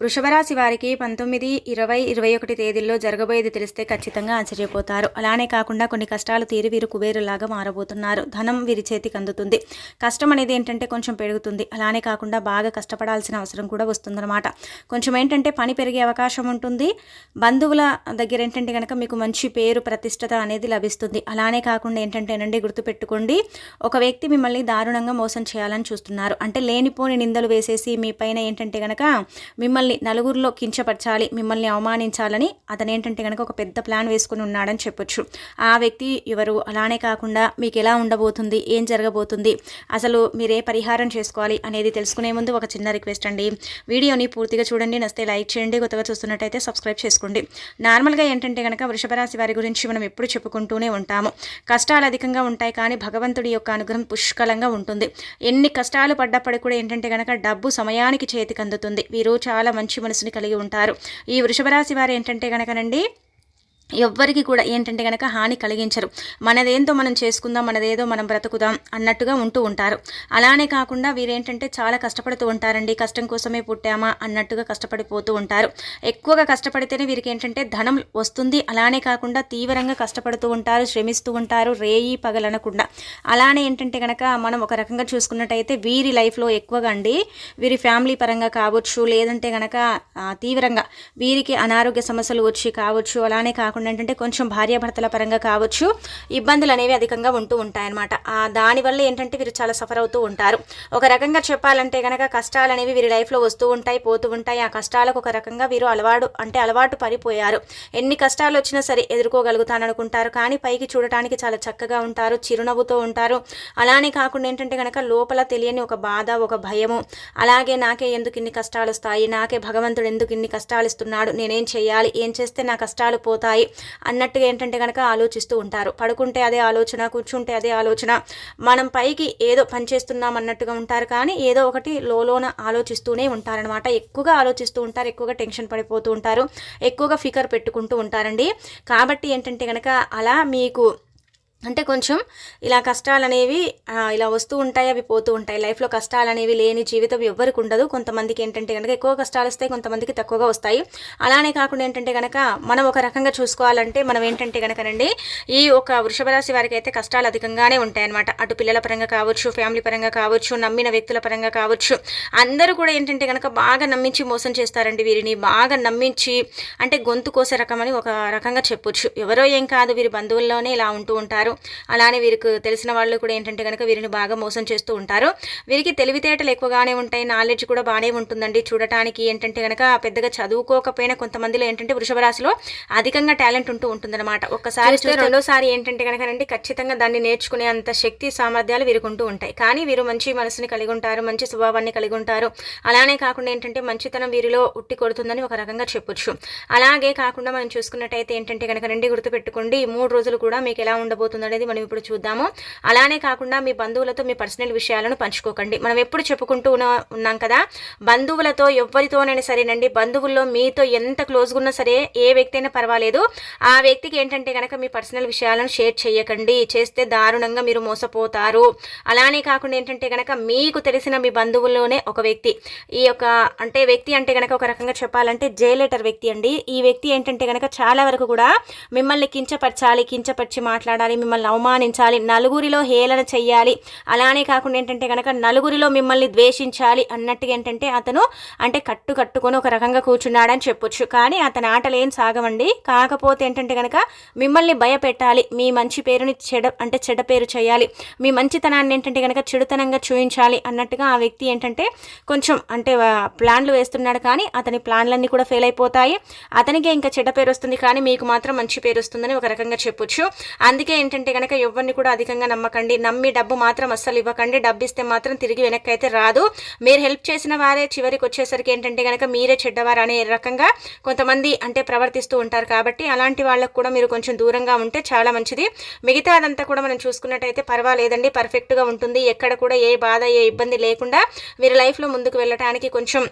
వృషభరాశి వారికి పంతొమ్మిది ఇరవై ఇరవై ఒకటి తేదీల్లో జరగబోయేది తెలిస్తే ఖచ్చితంగా ఆశ్చర్యపోతారు. అలానే కాకుండా కొన్ని కష్టాలు తీరి వీరు కుబేరులాగా మారబోతున్నారు. ధనం వీరి చేతికి అందుతుంది. కష్టం అనేది ఏంటంటే కొంచెం పెరుగుతుంది. అలానే కాకుండా బాగా కష్టపడాల్సిన అవసరం కూడా వస్తుందన్నమాట. కొంచెం ఏంటంటే పని పెరిగే అవకాశం ఉంటుంది. బంధువుల దగ్గర ఏంటంటే కనుక మీకు మంచి పేరు ప్రతిష్టత అనేది లభిస్తుంది. అలానే కాకుండా ఏంటంటేనండి గుర్తుపెట్టుకోండి ఒక వ్యక్తి మిమ్మల్ని దారుణంగా మోసం చేయాలని చూస్తున్నారు. అంటే లేనిపోని నిందలు వేసేసి మీ పైన ఏంటంటే కనుక మిమ్మల్ని నలుగురిలో కించపరచాలి మిమ్మల్ని అవమానించాలని అతను ఏంటంటే కనుక ఒక పెద్ద ప్లాన్ వేసుకుని ఉన్నాడని చెప్పొచ్చు. ఆ వ్యక్తి ఎవరు? అలానే కాకుండా మీకు ఎలా ఉండబోతుంది? ఏం జరగబోతుంది? అసలు మీరే పరిహారం చేసుకోవాలి అనేది తెలుసుకునే ముందు ఒక చిన్న రిక్వెస్ట్ అండి. వీడియోని పూర్తిగా చూడండి నస్తే లైక్ చేయండి కొత్తగా చూస్తున్నట్టయితే సబ్స్క్రైబ్ చేసుకోండి. నార్మల్గా ఏంటంటే కనుక వృషభరాశి వారి గురించి మనం ఎప్పుడు చెప్పుకుంటూనే ఉంటాము. కష్టాలు అధికంగా ఉంటాయి కానీ భగవంతుడి యొక్క అనుగ్రహం పుష్కలంగా ఉంటుంది. ఎన్ని కష్టాలు పడ్డప్పటికీ కూడా ఏంటంటే కనుక డబ్బు సమయానికి చేతికి అందుతుంది. వీరు చాలా మంచి మనసుని కలిగి ఉంటారు. ఈ వృషభ రాశి వారు ఏంటంటే కనుకనండి ఎవ్వరికి కూడా ఏంటంటే కనుక హాని కలిగించరు. మనదేంతో మనం చేసుకుందాం మనదేదో మనం బ్రతుకుదాం అన్నట్టుగా ఉంటూ ఉంటారు. అలానే కాకుండా వీరేంటంటే చాలా కష్టపడుతూ ఉంటారండి. కష్టం కోసమే పుట్టామా అన్నట్టుగా కష్టపడిపోతూ ఉంటారు. ఎక్కువగా కష్టపడితేనే వీరికి ఏంటంటే ధనం వస్తుంది. అలానే కాకుండా తీవ్రంగా కష్టపడుతూ ఉంటారు శ్రమిస్తూ ఉంటారు రేయి పగలనకుండా. అలానే ఏంటంటే కనుక మనం ఒక రకంగా చూసుకున్నట్టయితే వీరి లైఫ్లో ఎక్కువగా అండి వీరి ఫ్యామిలీ పరంగా కావచ్చు లేదంటే కనుక తీవ్రంగా వీరికి అనారోగ్య సమస్యలు వచ్చి కావచ్చు అలానే కాకుండా కాకుండా ఏంటంటే కొంచెం భార్యాభర్తల పరంగా కావచ్చు ఇబ్బందులు అనేవి అధికంగా ఉంటూ ఉంటాయన్నమాట. ఆ దానివల్ల ఏంటంటే వీరు చాలా సఫర్ అవుతూ ఉంటారు. ఒక రకంగా చెప్పాలంటే కనుక కష్టాలు అనేవి వీరి లైఫ్లో వస్తూ ఉంటాయి పోతూ ఉంటాయి. ఆ కష్టాలకు ఒక రకంగా వీరు అలవాటు అంటే అలవాటు పడిపోయారు. ఎన్ని కష్టాలు వచ్చినా సరే ఎదుర్కోగలుగుతాననుకుంటారు. కానీ పైకి చూడటానికి చాలా చక్కగా ఉంటారు చిరునవ్వుతో ఉంటారు. అలానే కాకుండా ఏంటంటే కనుక లోపల తెలియని ఒక బాధ ఒక భయము. అలాగే నాకే ఎందుకు ఇన్ని కష్టాలు వస్తాయి? నాకే భగవంతుడు ఎందుకు ఇన్ని కష్టాలు ఇస్తున్నాడు? నేనేం చేయాలి? ఏం చేస్తే నా కష్టాలు పోతాయి? అన్నట్టుగా ఏంటంటే కనుక ఆలోచిస్తూ ఉంటారు. పడుకుంటే అదే ఆలోచన కూర్చుంటే అదే ఆలోచన మనం పైకి ఏదో పనిచేస్తున్నాం అన్నట్టుగా ఉంటారు కానీ ఏదో ఒకటి లోలోన ఆలోచిస్తూనే ఉంటారనమాట ఎక్కువగా ఆలోచిస్తూ ఉంటారు ఎక్కువగా టెన్షన్ పడిపోతూ ఉంటారు ఎక్కువగా ఫికర్ పెట్టుకుంటూ ఉంటారండి. కాబట్టి ఏంటంటే కనుక అలా మీకు అంటే కొంచెం ఇలా కష్టాలు అనేవి ఇలా వస్తూ ఉంటాయి అవి పోతూ ఉంటాయి. లైఫ్లో కష్టాలు అనేవి లేని జీవితం ఎవ్వరికి ఉండదు. కొంతమందికి ఏంటంటే కనుక ఎక్కువ కష్టాలు వస్తాయి కొంతమందికి తక్కువగా వస్తాయి. అలానే కాకుండా ఏంటంటే కనుక మనం ఒక రకంగా చూసుకోవాలంటే మనం ఏంటంటే కనుకనండి ఈ ఒక వృషభ రాశి వారికి అయితే కష్టాలు అధికంగానే ఉంటాయన్నమాట. అటు పిల్లల పరంగా కావచ్చు ఫ్యామిలీ పరంగా కావచ్చు నమ్మిన వ్యక్తుల పరంగా కావచ్చు. అందరూ కూడా ఏంటంటే కనుక బాగా నమ్మించి మోసం చేస్తారండి వీరిని. బాగా నమ్మించి అంటే గొంతు కోసే రకం అని ఒక రకంగా చెప్పొచ్చు. ఎవరో ఏం కాదు వీరి బంధువుల్లోనే ఇలా ఉంటూ ఉంటారు. ఉంటారు అలానే వీరికి తెలిసిన వాళ్ళు కూడా ఏంటంటే కనుక వీరిని బాగా మోసం చేస్తూ ఉంటారు. వీరికి తెలివితేటలు ఎక్కువగానే ఉంటాయి. నాలెడ్జ్ కూడా బాగానే ఉంటుందండి. చూడటానికి ఏంటంటే కనుక పెద్దగా చదువుకోకపోయినా కొంతమందిలో ఏంటంటే వృషభ రాశిలో అధికంగా టాలెంట్ ఉంటూ ఉంటుందన్నమాట. ఒక్కసారి రెండోసారి ఏంటంటే కనుక రండి ఖచ్చితంగా దాన్ని నేర్చుకునే అంత శక్తి సామర్థ్యాలు వీరికి ఉంటూ ఉంటాయి. కానీ వీరు మంచి మనసుని కలిగి ఉంటారు మంచి స్వభావాన్ని కలిగి ఉంటారు. అలానే కాకుండా ఏంటంటే మంచితనం వీరిలో ఉట్టి కొడుతుందని ఒక రకంగా చెప్పొచ్చు. అలాగే కాకుండా మనం చూసుకున్నట్టయితే ఏంటంటే కనుక రెండు గుర్తుపెట్టుకోండి మూడు రోజులు కూడా మీకు ఎలా ఉండబోతుంది అనేది మనం ఇప్పుడు చూద్దాము. అలానే కాకుండా మీ బంధువులతో మీ పర్సనల్ విషయాలను పంచుకోకండి. మనం ఎప్పుడు చెప్పుకుంటూ ఉన్నాం కదా బంధువులతో ఎవరితోనైనా సరేనండి బంధువుల్లో మీతో ఎంత క్లోజ్గా ఉన్నా సరే ఏ వ్యక్తి అయినా పర్వాలేదు. ఆ వ్యక్తికి ఏంటంటే కనుక మీ పర్సనల్ విషయాలను షేర్ చేయకండి చేస్తే దారుణంగా మీరు మోసపోతారు. అలానే కాకుండా ఏంటంటే కనుక మీకు తెలిసిన మీ బంధువుల్లోనే ఒక వ్యక్తి ఈ యొక్క అంటే వ్యక్తి అంటే కనుక ఒక రకంగా చెప్పాలంటే జైలేటర్ వ్యక్తి అండి. ఈ వ్యక్తి ఏంటంటే కనుక చాలా వరకు కూడా మిమ్మల్ని కించపరచాలి కించపరిచి మాట్లాడాలి మిమ్మల్ని అవమానించాలి నలుగురిలో హేళన చెయ్యాలి. అలానే కాకుండా ఏంటంటే కనుక నలుగురిలో మిమ్మల్ని ద్వేషించాలి అన్నట్టుగా ఏంటంటే అతను అంటే కట్టు కట్టుకొని ఒక రకంగా కూర్చున్నాడని చెప్పొచ్చు. కానీ అతని ఆటలు ఏం సాగవండి. కాకపోతే ఏంటంటే కనుక మిమ్మల్ని భయపెట్టాలి. మీ మంచి పేరుని చెడ అంటే చెడ్డ పేరు చేయాలి. మీ మంచితనాన్ని ఏంటంటే కనుక చెడుతనంగా చూపించాలి అన్నట్టుగా ఆ వ్యక్తి ఏంటంటే కొంచెం అంటే ప్లాన్లు వేస్తున్నాడు. కానీ అతని ప్లాన్లన్నీ కూడా ఫెయిల్ అయిపోతాయి. అతనికే ఇంకా చెడ్డ పేరు వస్తుంది. కానీ మీకు మాత్రం మంచి పేరు వస్తుందని ఒక రకంగా చెప్పొచ్చు. అందుకే ఏంటంటే ఏంటంటే కనుక ఎవరిని కూడా అధికంగా నమ్మకండి. నమ్మి డబ్బు మాత్రం అస్సలు ఇవ్వకండి. డబ్బు ఇస్తే మాత్రం తిరిగి వెనక్కి అయితే రాదు. మీరు హెల్ప్ చేసిన వారే చివరికి వచ్చేసరికి ఏంటంటే కనుక మీరే చెడ్డవారు అనే రకంగా కొంతమంది అంటే ప్రవర్తిస్తూ ఉంటారు కాబట్టి అలాంటి వాళ్ళకు కూడా మీరు కొంచెం దూరంగా ఉంటే చాలా మంచిది. మిగతా అదంతా కూడా మనం చూసుకున్నట్టయితే పర్వాలేదండి. పర్ఫెక్ట్గా ఉంటుంది. ఎక్కడ కూడా ఏ బాధ ఏ ఇబ్బంది లేకుండా మీరు లైఫ్లో ముందుకు వెళ్ళటానికి కొంచెం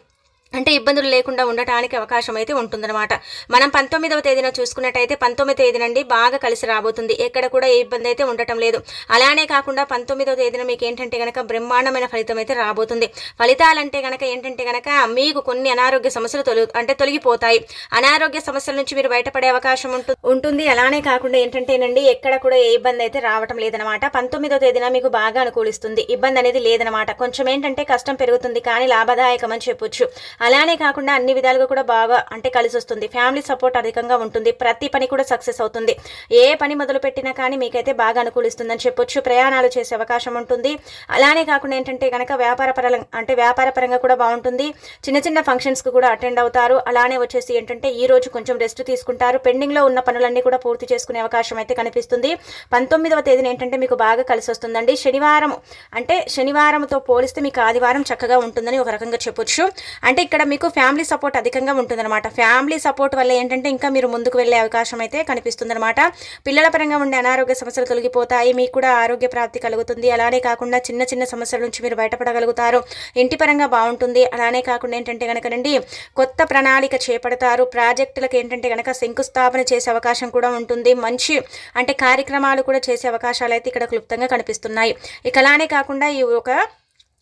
అంటే ఇబ్బందులు లేకుండా ఉండటానికి అవకాశం అయితే ఉంటుందన్నమాట. మనం పంతొమ్మిదవ తేదీన చూసుకున్నట్టయితే పంతొమ్మిది తేదీ నుండి బాగా కలిసి రాబోతుంది. ఎక్కడ కూడా ఏ ఇబ్బంది అయితే ఉండటం లేదు. అలానే కాకుండా పంతొమ్మిదవ తేదీన మీకు ఏంటంటే కనుక బ్రహ్మాండమైన ఫలితం అయితే రాబోతుంది. ఫలితాలంటే కనుక ఏంటంటే కనుక మీకు కొన్ని అనారోగ్య సమస్యలు తొలగి అంటే తొలగిపోతాయి. అనారోగ్య సమస్యల నుంచి మీరు బయటపడే అవకాశం ఉంటు- ఉంటుంది. అలానే కాకుండా ఏంటంటేనండి ఎక్కడ కూడా ఏ ఇబ్బంది అయితే రావటం లేదనమాట పంతొమ్మిదవ తేదీన మీకు బాగా అనుకూలిస్తుంది. ఇబ్బంది అనేది లేదనమాట కొంచెం ఏంటంటే కష్టం పెరుగుతుంది కానీ లాభదాయకం అని చెప్పొచ్చు. అలానే కాకుండా అన్ని విధాలుగా కూడా బాగా అంటే కలిసి వస్తుంది ఫ్యామిలీ సపోర్ట్ అధికంగా ఉంటుంది. ప్రతి పని కూడా సక్సెస్ అవుతుంది. ఏ పని మొదలు పెట్టినా కానీ మీకైతే బాగా అనుకూలిస్తుందని చెప్పొచ్చు. ప్రయాణాలు చేసే అవకాశం ఉంటుంది. అలానే కాకుండా ఏంటంటే కనుక వ్యాపార పరంగా అంటే వ్యాపార పరంగా కూడా బాగుంటుంది. చిన్న చిన్న ఫంక్షన్స్కి కూడా అటెండ్ అవుతారు. అలానే వచ్చేసి ఏంటంటే ఈ రోజు కొంచెం రెస్ట్ తీసుకుంటారు. పెండింగ్లో ఉన్న పనులన్నీ కూడా పూర్తి చేసుకునే అవకాశం అయితే కనిపిస్తుంది. పంతొమ్మిదవ తేదీన ఏంటంటే మీకు బాగా కలిసి వస్తుందండి శనివారం అంటే శనివారంతో పోలిస్తే మీకు ఆదివారం చక్కగా ఉంటుందని ఒక రకంగా చెప్పొచ్చు. అంటే ఇక్కడ మీకు ఫ్యామిలీ సపోర్ట్ అధికంగా ఉంటుందన్నమాట. ఫ్యామిలీ సపోర్ట్ వల్ల ఏంటంటే ఇంకా మీరు ముందుకు వెళ్ళే అవకాశం అయితే కనిపిస్తుందన్నమాట. పిల్లల పరంగా ఉండే అనారోగ్య సమస్యలు తొలగిపోతాయి మీకు కూడా ఆరోగ్య ప్రాప్తి కలుగుతుంది. అలానే కాకుండా చిన్న చిన్న సమస్యల నుంచి మీరు బయటపడగలుగుతారు. ఇంటి పరంగా బాగుంటుంది. అలానే కాకుండా ఏంటంటే కనుకనండి కొత్త ప్రణాళిక చేపడతారు. ప్రాజెక్టులకు ఏంటంటే కనుక శంకుస్థాపన చేసే అవకాశం కూడా ఉంటుంది. మంచి అంటే కార్యక్రమాలు కూడా చేసే అవకాశాలు అయితే ఇక్కడ క్లుప్తంగా కనిపిస్తున్నాయి. ఇక అలానే కాకుండా ఈ ఒక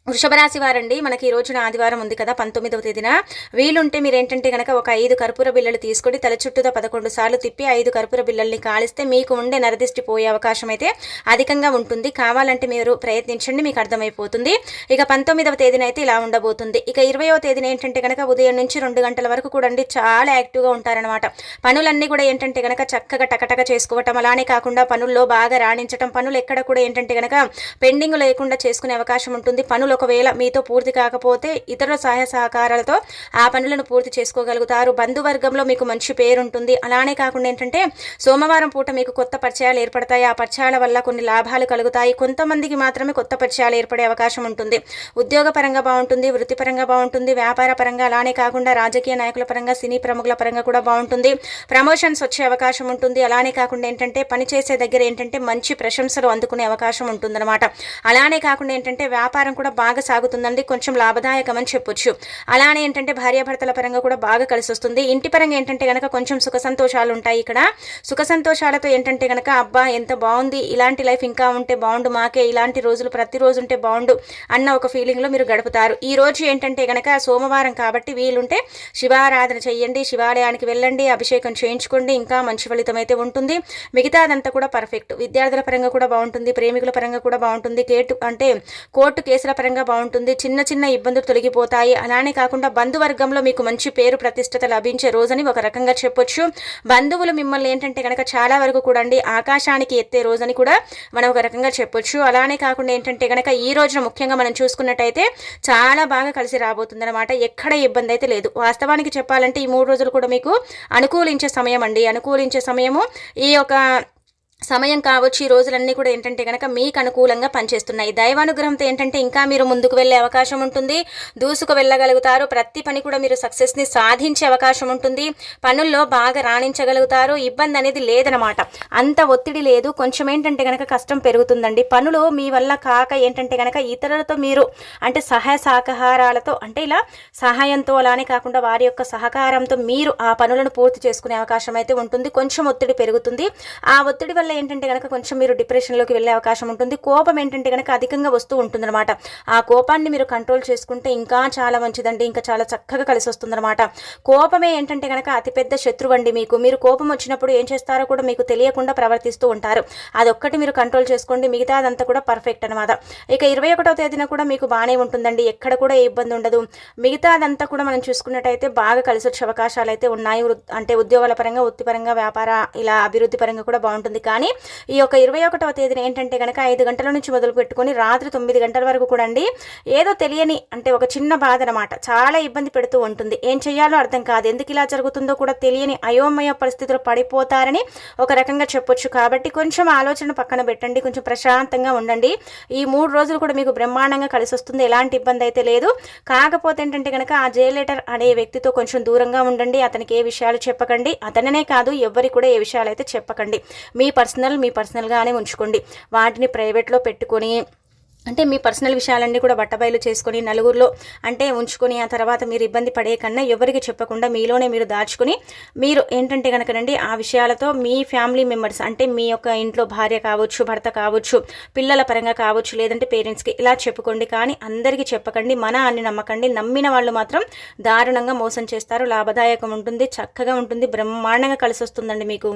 వృషభరాశి వారండి మనకి ఈ రోజున ఆదివారం ఉంది కదా పంతొమ్మిదవ తేదీన. వీలుంటే మీరు ఏంటంటే కనుక ఒక ఐదు కర్పూర బిళ్ళలు తీసుకొని తల చుట్టూతో పదకొండు సార్లు తిప్పి ఐదు కర్పూర బిళ్ళల్ని కాలిస్తే మీకు ఉండే నరదిష్టి పోయే అవకాశం అయితే అధికంగా ఉంటుంది. కావాలంటే మీరు ప్రయత్నించండి మీకు అర్థమైపోతుంది. ఇక పంతొమ్మిదవ తేదీన అయితే ఇలా ఉండబోతుంది. ఇక ఇరవయో తేదీన ఏంటంటే కనుక ఉదయం నుంచి రెండు గంటల వరకు కూడా అండి చాలా యాక్టివ్గా ఉంటారనమాట పనులన్నీ కూడా ఏంటంటే కనుక చక్కగా టకటక చేసుకోవటం అలానే కాకుండా పనుల్లో బాగా రాణించటం పనులు ఎక్కడ కూడా ఏంటంటే కనుక పెండింగ్ లేకుండా చేసుకునే అవకాశం ఉంటుంది. పనులు ఒకవేళ మీతో పూర్తి కాకపోతే ఇతరుల సహాయ సహకారాలతో ఆ పనులను పూర్తి చేసుకోగలుగుతారు. బంధువర్గంలో మీకు మంచి పేరు ఉంటుంది అలానే కాకుండా ఏంటంటే సోమవారం పూట మీకు కొత్త పరిచయాలు ఏర్పడతాయి. ఆ పరిచయాల వల్ల కొన్ని లాభాలు కలుగుతాయి. కొంతమందికి మాత్రమే కొత్త పరిచయాలు ఏర్పడే అవకాశం ఉంటుంది. ఉద్యోగ పరంగా బాగుంటుంది వృత్తిపరంగా బాగుంటుంది వ్యాపార పరంగా అలానే కాకుండా రాజకీయ నాయకుల పరంగా సినీ ప్రముఖుల పరంగా కూడా బాగుంటుంది. ప్రమోషన్స్ వచ్చే అవకాశం ఉంటుంది. అలానే కాకుండా ఏంటంటే పనిచేసే దగ్గర ఏంటంటే మంచి ప్రశంసలు అందుకునే అవకాశం ఉంటుందన్నమాట. అలానే కాకుండా ఏంటంటే వ్యాపారం కూడా బాగా సాగుతుందండి కొంచెం లాభదాయకం అని చెప్పొచ్చు. అలానే ఏంటంటే భార్యాభర్తల పరంగా కూడా బాగా కలిసి వస్తుంది ఇంటి పరంగా ఏంటంటే కనుక కొంచెం సుఖ సంతోషాలు ఉంటాయి ఇక్కడ. సుఖ సంతోషాలతో ఏంటంటే కనుక అబ్బా ఎంత బాగుంది. ఇలాంటి లైఫ్ ఇంకా ఉంటే బాగుండు. మాకే ఇలాంటి రోజులు ప్రతిరోజు ఉంటే బాగుండు అన్న ఒక ఫీలింగ్లో మీరు గడుపుతారు. ఈ రోజు ఏంటంటే కనుక సోమవారం కాబట్టి వీలుంటే శివారాధన చేయండి శివాలయానికి వెళ్ళండి. అభిషేకం చేయించుకోండి. ఇంకా మంచి ఫలితం అయితే ఉంటుంది. మిగతాదంతా కూడా పర్ఫెక్ట్. విద్యార్థుల పరంగా కూడా బాగుంటుంది. ప్రేమికుల పరంగా కూడా బాగుంటుంది. కేటు అంటే కోర్టు కేసుల పరంగా బాగుంటుంది. చిన్న చిన్న ఇబ్బందులు తొలగిపోతాయి. అలానే కాకుండా బంధువర్గంలో మీకు మంచి పేరు ప్రతిష్టత లభించే రోజని ఒక రకంగా చెప్పొచ్చు. బంధువులు మిమ్మల్ని ఏంటంటే కనుక చాలా వరకు కూడా అండి ఆకాశానికి ఎత్తే రోజని కూడా మనం ఒక రకంగా చెప్పొచ్చు. అలానే కాకుండా ఏంటంటే కనుక ఈ రోజున ముఖ్యంగా మనం చూసుకున్నట్టయితే చాలా బాగా కలిసి రాబోతుంది అనమాట ఎక్కడ ఇబ్బంది అయితే లేదు. వాస్తవానికి చెప్పాలంటే ఈ మూడు రోజులు కూడా మీకు అనుకూలించే సమయం అండి. అనుకూలించే సమయము ఈ యొక్క సమయం కావచ్చు ఈ రోజులన్నీ కూడా ఏంటంటే కనుక మీకు అనుకూలంగా పనిచేస్తున్నాయి. దైవానుగ్రహంతో ఏంటంటే ఇంకా మీరు ముందుకు వెళ్ళే అవకాశం ఉంటుంది. దూసుకు వెళ్ళగలుగుతారు. ప్రతి పని కూడా మీరు సక్సెస్ని సాధించే అవకాశం ఉంటుంది. పనుల్లో బాగా రాణించగలుగుతారు. ఇబ్బంది అనేది లేదనమాట అంత ఒత్తిడి లేదు. కొంచెం ఏంటంటే కనుక కష్టం పెరుగుతుందండి. పనులు మీ వల్ల కాక ఏంటంటే కనుక ఇతరులతో మీరు అంటే సహాయ సహకారాలతో అంటే ఇలా సహాయంతో అలానే కాకుండా వారి యొక్క సహకారంతో మీరు ఆ పనులను పూర్తి చేసుకునే అవకాశం అయితే ఉంటుంది. కొంచెం ఒత్తిడి పెరుగుతుంది. ఆ ఒత్తిడి వల్ల ఏంటంటే కనుక కొంచెం మీరు డిప్రెషన్లోకి వెళ్ళే అవకాశం ఉంటుంది. కోపం ఏంటంటే కనుక అధికంగా వస్తూ ఉంటుందన్నమాట. ఆ కోపాన్ని మీరు కంట్రోల్ చేసుకుంటే ఇంకా చాలా మంచిదండి. ఇంకా చాలా చక్కగా కలిసి వస్తుందన్నమాట. కోపమే ఏంటంటే కనుక అతిపెద్ద శత్రువు అండి మీకు. మీరు కోపం వచ్చినప్పుడు ఏం చేస్తారో కూడా మీకు తెలియకుండా ప్రవర్తిస్తూ ఉంటారు. అదొక్కటి మీరు కంట్రోల్ చేసుకోండి. మిగతా అదంతా కూడా పర్ఫెక్ట్ అనమాట ఇక ఇరవై ఒకటో తేదీన కూడా మీకు బాగానే ఉంటుందండి. ఎక్కడ కూడా ఏ ఇబ్బంది ఉండదు. మిగతా అదంతా కూడా మనం చూసుకున్నట్టయితే బాగా కలిసి వచ్చే అవకాశాలు అయితే ఉన్నాయి. వృ- అంటే ఉద్యోగాల పరంగా వృత్తిపరంగా వ్యాపార ఇలా అభివృద్ధి పరంగా కూడా బాగుంటుంది. కానీ ఈ యొక్క ఇరవై ఒకటవ తేదీన ఏంటంటే కనుక ఐదు గంటల నుంచి మొదలు పెట్టుకొని రాత్రి తొమ్మిది గంటల వరకు కూడా అండి ఏదో తెలియని అంటే ఒక చిన్న బాధ అనమాట చాలా ఇబ్బంది పెడుతూ ఉంటుంది. ఏం చేయాలో అర్థం కాదు. ఎందుకు ఇలా జరుగుతుందో కూడా తెలియని అయోమయ పరిస్థితులు పడిపోతారని ఒక రకంగా చెప్పొచ్చు. కాబట్టి కొంచెం ఆలోచన పక్కన పెట్టండి. కొంచెం ప్రశాంతంగా ఉండండి. ఈ మూడు రోజులు కూడా మీకు బ్రహ్మాండంగా కలిసి వస్తుంది. ఎలాంటి ఇబ్బంది అయితే లేదు. కాకపోతే ఏంటంటే కనుక ఆ జయలేటర్ అనే వ్యక్తితో కొంచెం దూరంగా ఉండండి. అతనికి ఏ విషయాలు చెప్పకండి. అతననే కాదు ఎవరికి కూడా ఏ విషయాలు అయితే చెప్పకండి. మీ పర్సనల్ మీ పర్సనల్గానే ఉంచుకోండి. వాటిని ప్రైవేట్లో పెట్టుకొని అంటే మీ పర్సనల్ విషయాలన్నీ కూడా బట్టబయలు చేసుకొని నలుగురిలో అంటే ఉంచుకొని ఆ తర్వాత మీరు ఇబ్బంది పడే కన్నా ఎవరికి చెప్పకుండా మీలోనే మీరు దాచుకుని మీరు ఏంటంటే కనుకనండి ఆ విషయాలతో మీ ఫ్యామిలీ మెంబర్స్ అంటే మీ యొక్క ఇంట్లో భార్య కావచ్చు భర్త కావచ్చు పిల్లల పరంగా కావచ్చు లేదంటే పేరెంట్స్కి ఇలా చెప్పుకోండి. కానీ అందరికీ చెప్పకండి మన అని నమ్మకండి. నమ్మిన వాళ్ళు మాత్రం దారుణంగా మోసం చేస్తారు. లాభదాయకం ఉంటుంది చక్కగా ఉంటుంది బ్రహ్మాండంగా కలిసి వస్తుందండి మీకు.